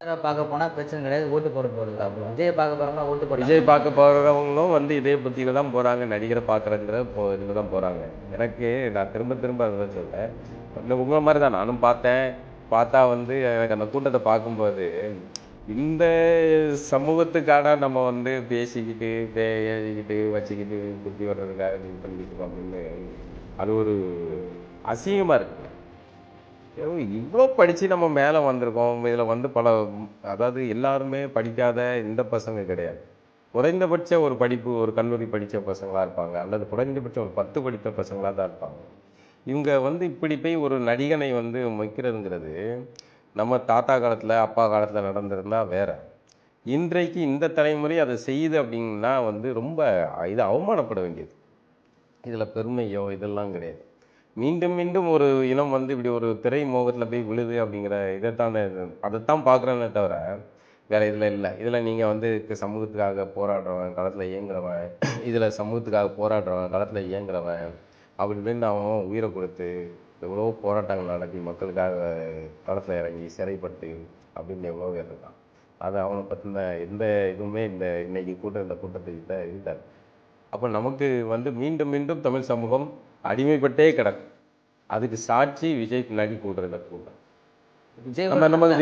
பார்க்க போனால் பிரச்சனை கிடையாது. ஓட்டு போட போகிறது அப்புறம். விஜய் பார்க்க போகிறவங்க ஓட்டு போட விஜய் பார்க்க போகிறவங்களும் வந்து இதே புத்தியில் தான் போகிறாங்க நடிகரை பார்க்குறங்கிற போ இதில் தான் போகிறாங்க எனக்கு நான் திரும்ப திரும்ப அதை தான் இல்லை உங்களை மாதிரி தான் நானும் பார்த்தேன். பார்த்தா வந்து எனக்கு அந்த கூட்டத்தை பார்க்கும்போது இந்த சமூகத்துக்கான நம்ம வந்து பேசிக்கிட்டு பே எழுதிக்கிட்டு வச்சுக்கிட்டு புத்தி வர்றதுக்காக இது பண்ணிக்கிட்டு அப்படின்னு அது ஒரு அசிங்கமாக இருக்குது இவ்வளோ படித்து நம்ம மேலே வந்திருக்கோம். இதில் வந்து பல அதாவது எல்லாருமே படிக்காத இந்த பசங்க கிடையாது. குறைந்தபட்ச ஒரு படிப்பு ஒரு கல்லூரி படித்த பசங்களாக இருப்பாங்க. அல்லது குறைந்தபட்சம் ஒரு பத்து படித்த பசங்களாக தான் இருப்பாங்க. இவங்க வந்து இப்படி போய் ஒரு நடிகனை வந்து வைக்கிறதுங்கிறது நம்ம தாத்தா காலத்தில் அப்பா காலத்தில் நடந்திருந்தா வேறு. இன்றைக்கு இந்த தலைமுறை அதை செய்யுது அப்படின்னா வந்து ரொம்ப இது அவமானப்பட வேண்டியது. இதில் பெருமையோ இதெல்லாம் கிடையாது. மீண்டும் மீண்டும் ஒரு இனம் வந்து இப்படி ஒரு திரை மோகத்தில் போய் விழுது அப்படிங்கிற இதைத்தான் அதைத்தான் பார்க்குறேன்னே தவிர வேறு இதில் இல்லை. இதில் நீங்கள் வந்து சமூகத்துக்காக போராடுறவன் களத்தில் இயங்குறவன் இதில் சமூகத்துக்காக போராடுறவன் களத்தில் இயங்குறவன் அப்படி இப்படின்னு அவன் உயிரை கொடுத்து எவ்வளோ போராட்டங்கள் நடத்தி மக்களுக்காக களத்தில் இறங்கி சிறைப்பட்டு அப்படின்னு எவ்வளோ பேர் இருக்கான். அது அவனை பற்றின எந்த இதுவுமே இந்த இன்னைக்கு கூட்டம் இந்த கூட்டத்துக்கிட்ட இருந்தார் அப்போ நமக்கு வந்து மீண்டும் மீண்டும் தமிழ் சமூகம் அடிமைப்பட்டே கிடக்கு அதுக்கு சாட்சி விஜய் பின்னாடி கூடுறத கூட்டம் விஜய் நம்ம- நம்ம ஒரு